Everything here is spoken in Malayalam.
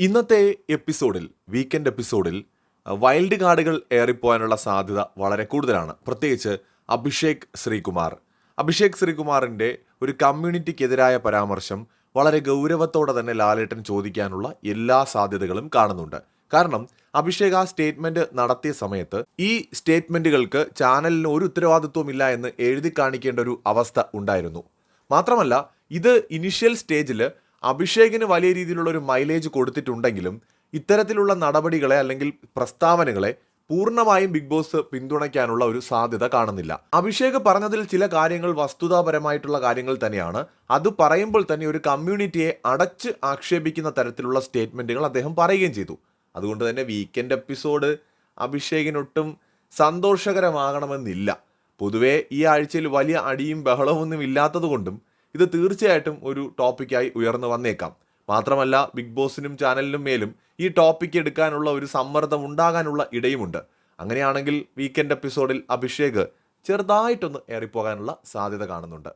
ഇന്നത്തെ എപ്പിസോഡിൽ വീക്കെൻഡ് എപ്പിസോഡിൽ വൈൽഡ് കാർഡുകൾ ഏറിപ്പോകാനുള്ള സാധ്യത വളരെ കൂടുതലാണ്. പ്രത്യേകിച്ച് അഭിഷേക് ശ്രീകുമാർ. അഭിഷേക് ശ്രീകുമാറിന്റെ ഒരു കമ്മ്യൂണിറ്റിക്കെതിരായ പരാമർശം വളരെ ഗൗരവത്തോടെ തന്നെ ലാലേട്ടൻ ചോദിക്കാനുള്ള എല്ലാ സാധ്യതകളും കാണുന്നുണ്ട്. കാരണം അഭിഷേക് ആ സ്റ്റേറ്റ്മെന്റ് നടത്തിയ സമയത്ത് ഈ സ്റ്റേറ്റ്മെന്റുകൾക്ക് ചാനലിന് ഒരു ഉത്തരവാദിത്വമില്ല എന്ന് എഴുതി കാണിക്കേണ്ട ഒരു അവസ്ഥ ഉണ്ടായിരുന്നു. മാത്രമല്ല ഇത് ഇനിഷ്യൽ സ്റ്റേജിൽ അഭിഷേകിന് വലിയ രീതിയിലുള്ള ഒരു മൈലേജ് കൊടുത്തിട്ടുണ്ടെങ്കിലും ഇത്തരത്തിലുള്ള നടപടികളെ അല്ലെങ്കിൽ പ്രസ്താവനകളെ പൂർണമായും ബിഗ് ബോസ് പിന്തുണയ്ക്കാനുള്ള ഒരു സാധ്യത കാണുന്നില്ല. അഭിഷേക് പറഞ്ഞതിൽ ചില കാര്യങ്ങൾ വസ്തുതാപരമായിട്ടുള്ള കാര്യങ്ങൾ തന്നെയാണ്. അത് പറയുമ്പോൾ തന്നെ ഒരു കമ്മ്യൂണിറ്റിയെ അടച്ച് ആക്ഷേപിക്കുന്ന തരത്തിലുള്ള സ്റ്റേറ്റ്മെന്റുകൾ അദ്ദേഹം പറയുകയും ചെയ്തു. അതുകൊണ്ട് തന്നെ വീക്കെൻഡ് എപ്പിസോഡ് അഭിഷേകിനൊട്ടും സന്തോഷകരമാകണമെന്നില്ല. പൊതുവേ ഈ ആഴ്ചയിൽ വലിയ അടിയും ബഹളമൊന്നും ഇല്ലാത്തതുകൊണ്ടും ഇത് തീർച്ചയായിട്ടും ഒരു ടോപ്പിക്കായി ഉയർന്നു വന്നേക്കാം. മാത്രമല്ല ബിഗ് ബോസിനും ചാനലിനും മേലും ഈ ടോപ്പിക്ക് എടുക്കാനുള്ള ഒരു സമ്മർദ്ദം ഉണ്ടാകാനുള്ള ഇടയുമുണ്ട്. അങ്ങനെയാണെങ്കിൽ വീക്കെൻഡ് എപ്പിസോഡിൽ അഭിഷേക് ചെറുതായിട്ടൊന്ന് ഏറിപ്പോകാനുള്ള സാധ്യത കാണുന്നുണ്ട്.